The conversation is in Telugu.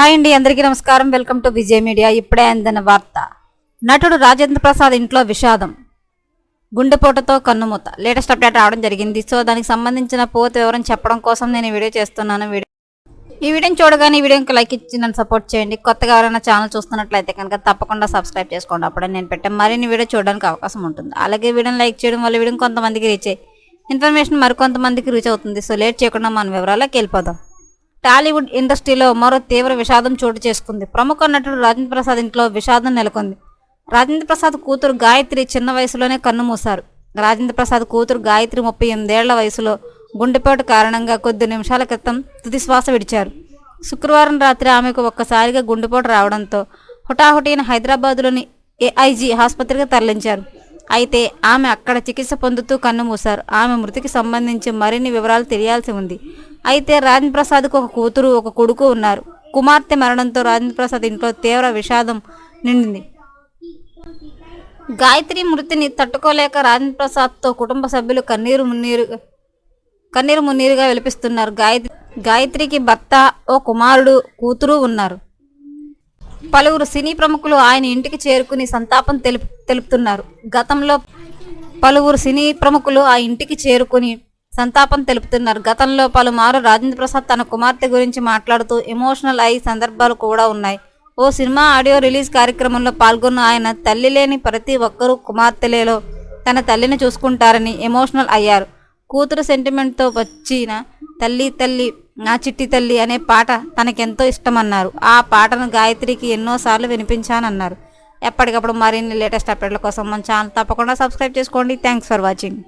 హాయ్ అండి అందరికీ నమస్కారం. Welcome to Vijay media. ఇప్పుడే అందిన వార్త. నటుడు రాజేంద్ర ప్రసాద్ ఇంట్లో విషాదం. గుండెపోటుతో కన్నుమూత. లేటెస్ట్ అప్డేట్ రావడం జరిగింది. సో దానికి సంబంధించిన పూర్తి వివరం చెప్పడం కోసం నేను వీడియో చేస్తున్నాను. వీడియో ఈ వీడియోని చూడగానే ఈ వీడియోకి లైక్ ఇచ్చి నన్ను సపోర్ట్ చేయండి. కొత్తగా ఎవరైనా ఛానల్ చూస్తున్నట్లయితే కనుక తప్పకుండా సబ్స్క్రైబ్ చేసుకోండి. అప్పుడే నేను పెట్టే మరిన్ని వీడియో చూడడానికి అవకాశం ఉంటుంది. అలాగే వీడియోని లైక్ చేయడం వల్ల వీడియో కొంతమందికి రీచ్ అయ్యి ఇన్ఫర్మేషన్ మరికొంతమందికి రీచ్ అవుతుంది. సో లేట్ చేయకుండా మన వివరాలకు వెళ్ళిపోదాం. టాలీవుడ్ ఇండస్ట్రీలో మరో తీవ్ర విషాదం చోటు చేసుకుంది. ప్రముఖ నటుడు రాజేంద్ర ప్రసాద్ ఇంట్లో విషాదం నెలకొంది. రాజేంద్ర ప్రసాద్ కూతురు గాయత్రి చిన్న వయసులోనే కన్నుమూశారు రాజేంద్ర ప్రసాద్ కూతురు గాయత్రి ముప్పై ఎనిమిదేళ్ళ వయసులో గుండెపోటు కారణంగా కొద్ది నిమిషాల క్రితం తుది శ్వాస విడిచారు. శుక్రవారం రాత్రి ఆమెకు ఒక్కసారిగా గుండెపోటు రావడంతో హుటాహుటీన హైదరాబాదులోని ఏఐజీ ఆసుపత్రికి తరలించారు. అయితే ఆమె అక్కడ చికిత్స పొందుతూ కన్నుమూశారు ఆమె మృతికి సంబంధించి మరిన్ని వివరాలు తెలియాల్సి ఉంది. అయితే రాజేంద్ర ప్రసాద్కు ఒక కూతురు ఒక కొడుకు ఉన్నారు. కుమార్తె మరణంతో రాజేంద్ర ప్రసాద్ ఇంట్లో తీవ్ర విషాదం నిండింది. గాయత్రి మృతిని తట్టుకోలేక రాజేంద్ర ప్రసాద్తో కుటుంబ సభ్యులు కన్నీరు మున్నీరు కన్నీరు మున్నీరుగా విలిపిస్తున్నారు. గాయత్రి గాయత్రికి భర్త ఓ కుమారుడు కూతురు ఉన్నారు. పలువురు సినీ ప్రముఖులు ఆయన ఇంటికి చేరుకుని సంతాపం తెలుపు తెలుపుతున్నారు. గతంలో పలువురు సినీ ప్రముఖులు ఆ ఇంటికి చేరుకుని సంతాపం తెలుపుతున్నారు. గతంలో పలుమారు రాజేంద్ర ప్రసాద్ తన కుమార్తె గురించి మాట్లాడుతూ ఎమోషనల్ అయ్యి సందర్భాలు కూడా ఉన్నాయి. ఓ సినిమా ఆడియో రిలీజ్ కార్యక్రమంలో పాల్గొన్న ఆయన తల్లి లేని ప్రతి ఒక్కరూ కుమార్తెలలో తన తల్లిని చూసుకుంటారని ఎమోషనల్ అయ్యారు. కూతురు సెంటిమెంట్తో వచ్చిన తల్లి తల్లి నా చిట్టి తల్లి అనే పాట తనకెంతో ఇష్టమన్నారు. ఆ పాటను గాయత్రికి ఎన్నోసార్లు వినిపించానన్నారు. ఎప్పటికప్పుడు మరిన్ని లేటెస్ట్ అప్డేట్ల కోసం మన ఛానల్ తప్పకుండా సబ్స్క్రైబ్ చేసుకోండి. Thanks for watching.